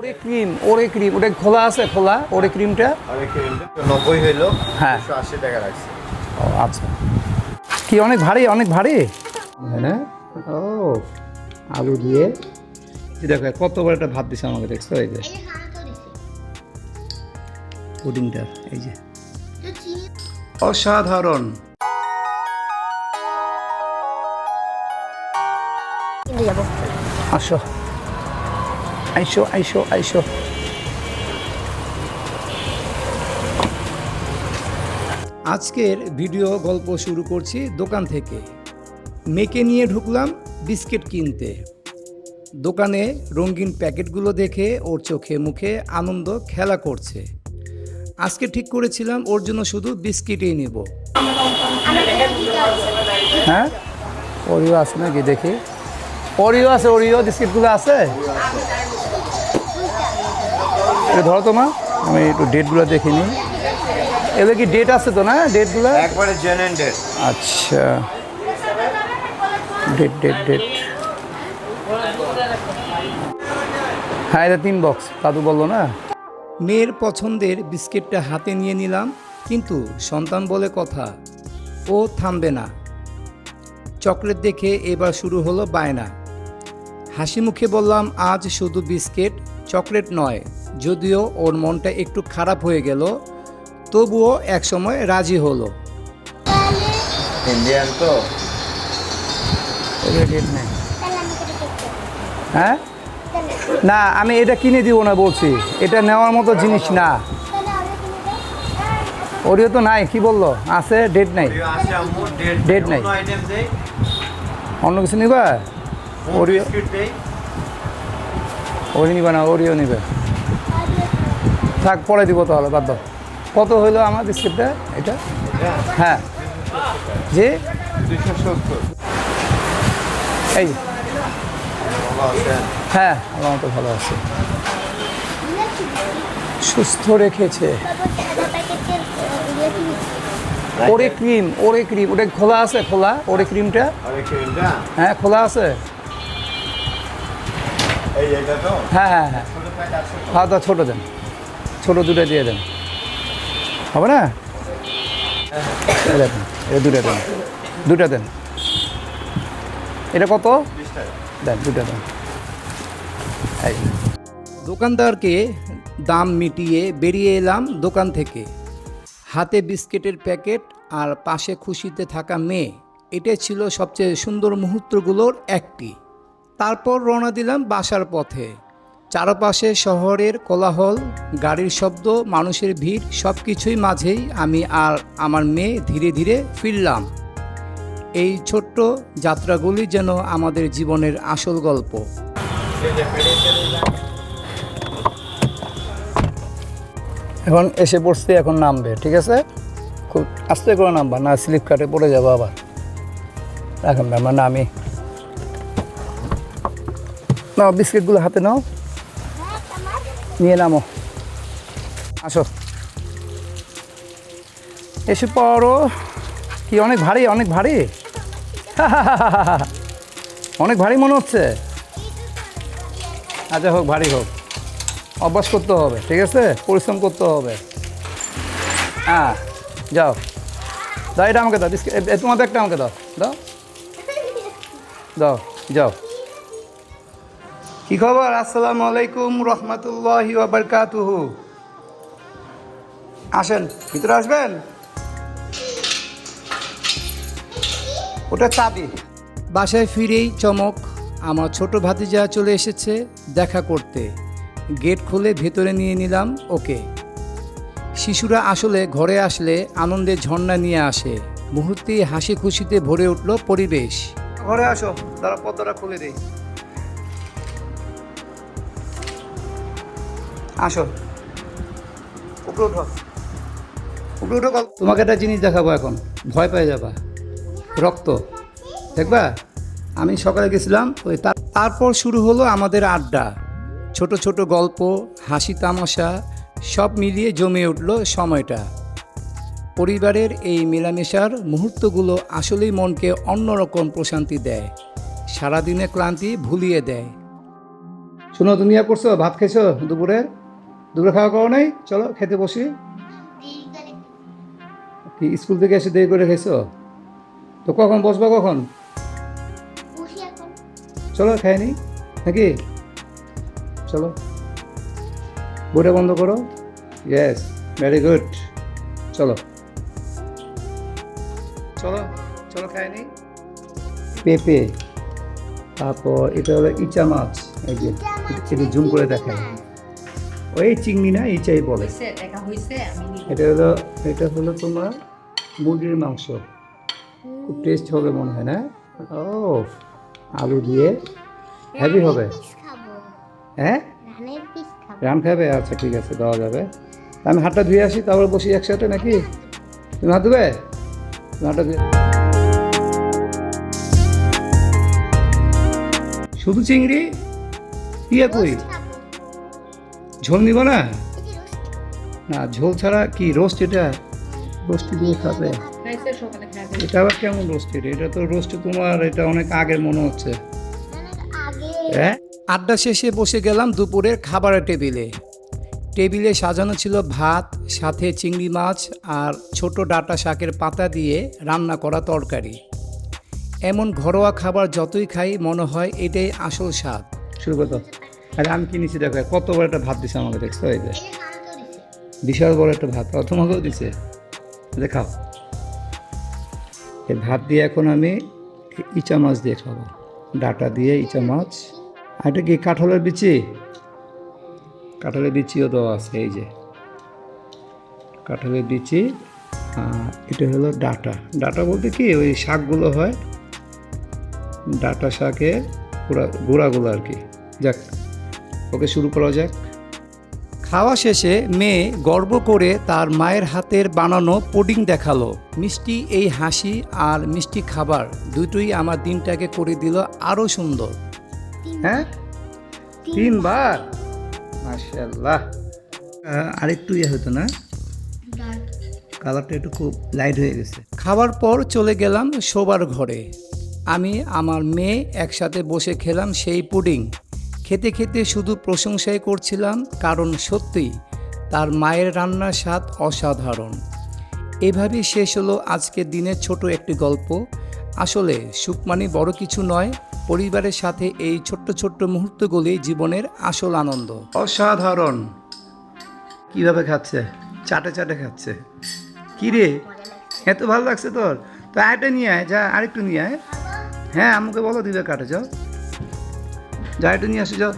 ওরে ক্রিম ওরে ক্রিম ওটা খোলা আছে খোলা ওরে ক্রিমটা? আর এই ক্রিমটা নব্বই হইল হ্যাঁ। একশো আশি টাকা রাখছে ও আচ্ছা। কি অনেক ভারী অনেক ভারী? হ্যাঁ ও আলু দিয়ে। এই দেখো কত বড় একটা ভাত দিছে আমাকে দেখছ? এই যে। পুডিংটা এই যে। অসাধারণ। আসো। আইসো আইসো আইসো। আজকের ভিডিও গল্প শুরু করছি দোকান থেকে। মেয়েকে নিয়ে ঢুকলাম বিস্কিট কিনতে। দোকানে রঙিন প্যাকেটগুলো দেখে ওর চোখে মুখে আনন্দ, খেলা করছে। আজকে ঠিক করেছিলাম ওর জন্য শুধু বিস্কিটই নেব। হ্যাঁ? ওরিও আছে নাকি দেখি? ওরিও আছে, ওরিও, বিস্কিটগুলো আছে? এটা ধরো তোমা আমি একটু ডেটগুলো দেখে নিই। এগুলো কি ডেট আছে তো না ডেটগুলো একবারে জেনেন ডেট আচ্ছা। ডেট ডেট ডেট হ্যাঁ এটা তিন বক্স দাদু বলল না? মেয়ের পছন্দের বিস্কিটটা হাতে নিয়ে নিলাম কিন্তু সন্তান বলে কথা ও থামবে না। চকলেট দেখে এবার শুরু হলো বায়না। হাসি মুখে বললাম আজ শুধু বিস্কিট চকলেট নয়। যদিও ওর মনটা একটু খারাপ হয়ে গেল তবুও একসময় রাজি হলো। ইন্ডিয়ান তো? হ্যাঁ? না আমি এটা কিনে দিব না বলছি। এটা নেওয়ার মতো জিনিস না। ওরিও তো নাই কি বলল? আছে ডেট নাই। ডেট নাই। অন্য কিছু নিবা? ওরিও ওরি নিবা না ওরিও নিবে। থাক পরে দিব তাহলে বাদ দাও। কত হইল আমার বিস্কিটটা এটা? হ্যাঁ। সত্তর এই। হ্যাঁ আমার মতো ভালো আছে। সুস্থ রেখেছে। ওরে ক্রিম ওরে ক্রিম। ওটা খোলা আছে খোলা? ওরে ক্রিমটা? হ্যাঁ খোলা আছে? এই হ্যাঁ হ্যাঁ হ্যাঁ। ছোট দেন। ছোটো দুটো দিয়ে দেন। হবে না? এটা দুটো দেন। দুটো দেন। এটা কত? দেন দুটো দেন। এই। দোকানদারকে দাম মিটিয়ে বেরিয়ে এলাম দোকান থেকে। হাতে বিস্কিটের প্যাকেট আর পাশে খুশিতে থাকা মেয়ে। এটাই ছিল সবচেয়ে সুন্দর মুহূর্তগুলোর একটি। তারপর রওনা দিলাম বাসার পথে। চারপাশে শহরের কোলাহল, গাড়ির শব্দ, মানুষের ভিড় সব কিছুই মাঝেই আমি আর আমার মেয়ে ধীরে ধীরে ফিরলাম। এই ছোট্ট যাত্রাগুলি যেন আমাদের জীবনের আসল গল্প। এখন এসে পড়ছি, এখন নামবে, ঠিক আছে? খুব আস্তে করে নামবা, না স্লিপ পড়ে যাব আবার। রাখেন আমরা নামি। নাও বিস্কিটগুলো হাতে নাও। নিয়ে নামো। আসো। এসে পড়ো। কি অনেক ভারী অনেক ভারী? অনেক ভারী মনে হচ্ছে? আচ্ছা হোক ভারী হোক। অভ্যাস করতে হবে ঠিক আছে? পরিশ্রম করতে হবে। হ্যাঁ যাও। দাও এটা আমাকে দাও বিস্কিট এ- এ, আমাকে দাও। দাও। দাও যাও। কি খবর? আসসালামু আলাইকুম রহমতুল্লাহি বারকাতুহু। আসেন ভিতরে আসবেন? ওটা চাবি। বাসায় ফিরেই চমক আমার ছোট ভাতিজা চলে এসেছে দেখা করতে। গেট খুলে ভেতরে নিয়ে নিলাম ওকে। শিশুরা আসলে ঘরে আসলে আনন্দের ঝর্ণা নিয়ে আসে। মুহূর্তেই হাসি খুশিতে ভরে উঠল পরিবেশ। ঘরে আসো তারা পর্দাটা খুলে দেই। আসো। উপরে উঠো। উপরে উঠো তোমাকে একটা জিনিস দেখাবো এখন। ভয় পেয়ে যাবা। রক্ত। দেখবা? আমি সকালে গেছিলাম, ওই তারপর শুরু হলো আমাদের আড্ডা। ছোট ছোট গল্প, হাসি তামাশা, সব মিলিয়ে জমে উঠল সময়টা। পরিবারের এই মেলামেশার মুহূর্তগুলো আসলেই মনকে অন্যরকম প্রশান্তি দেয়। সারাদিনের ক্লান্তি ভুলিয়ে দেয়। শোনো, তুমি করছ? ভাত খেয়েছো দুপুরে? দুপুরে খাওয়া করো নাই? চলো খেতে বসি। কি, স্কুল থেকে এসে দেরি করে খেয়েছো তো কখন, বসবা কখন? চলো, খাই নি। নাকি? চলো। বইটা বন্ধ করো। ইয়েস ভেরি গুড চলো। চলো চলো, খাই নি। পেঁপে। তারপর এটা হলো ইচা মাছ। এই যে জুম করে দেখাই। ওই চিংড়ি না ইচাই বলে। এটা হলো এটা হলো তোমার মুরগির মাংস। খুব টেস্ট হবে মনে হয় না? ও আলু দিয়ে হেভি হবে। হ্যাঁ? রান খাবে? আচ্ছা ঠিক আছে দেওয়া যাবে। আমি হাতটা ধুয়ে আসি তারপর বসি একসাথে নাকি? তুমি হাত ধুবে? তুমি হাতটা ধুয়ে শুধু চিংড়ি? ইয়ে কই? ঝোল নিব না? না ঝোল ছাড়া কি রোস্ট এটা? রোস্টি দিয়ে খাবে। এটা আবার কেমন রোস্টেড এটা? তো রোস্ট তোমার এটা অনেক আগের মনে হচ্ছে। হ্যাঁ? আড্ডা শেষে বসে গেলাম দুপুরের খাবারের টেবিলে। টেবিলে সাজানো ছিল ভাত সাথে চিংড়ি মাছ আর ছোট ডাটা শাকের পাতা দিয়ে রান্না করা তরকারি। এমন ঘরোয়া খাবার যতই খাই মনে হয় এটাই আসল স্বাদ। শুরু করতো আরে আমি কি নিচ্ছি দেখো কত বড় একটা ভাত দিছে আমাকে দেখছ? এই যে। বিশাল বড় একটা ভাত তোমাকেও দিছে? দেখাও এই ভাত দিয়ে এখন আমি ইচা মাছ দিয়ে খাব। ডাটা দিয়ে ইচা মাছ। আর এটা কি কাঁঠালের বিচি? কাঁঠালের বিচিও দেওয়া আছে এই যে। কাঁঠালের বিচি আর এটা হলো ডাটা। ডাটা বলতে কি ওই শাকগুলো হয়। ডাটা শাকে গুঁড়া গুঁড়াগুলো আর কি। যাক ওকে শুরু করা যাক। খাওয়া শেষে মেয়ে গর্ব করে তার মায়ের হাতের বানানো পুডিং দেখাল। মিষ্টি এই হাসি আর মিষ্টি খাবার দুটোই আমার দিনটাকে করে দিল আরও সুন্দর। হ্যাঁ? তিনবার? মাশাল্লাহ আহ, আরেকটু ইয়ে হতো না? কালারটা একটু খুব লাইট হয়ে গেছে। খাওয়ার পর চলে গেলাম শোবার ঘরে। আমি আমার মেয়ে একসাথে বসে খেলাম সেই পুডিং। খেতে খেতে শুধু প্রশংসাই করছিলাম, কারণ সত্যিই তার মায়ের রান্নার স্বাদ অসাধারণ। এভাবেই শেষ হলো আজকের দিনের ছোট একটি গল্প। আসলে সুখ মানে বড় কিছু নয়, পরিবারের সাথে এই ছোট্ট ছোট্ট মুহূর্তগুলি জীবনের আসল আনন্দ। অসাধারণ। কীভাবে খাচ্ছে? চাটে চাটে খাচ্ছে। কি রে এত ভালো লাগছে তোর। তো আরেকটা নিয়ে আয়, যা আরেকটু নিয়ে আয়। হ্যাঁ আমাকে বলো দিবে কাটে, যাও। যা একটু নিয়ে আসো যাও।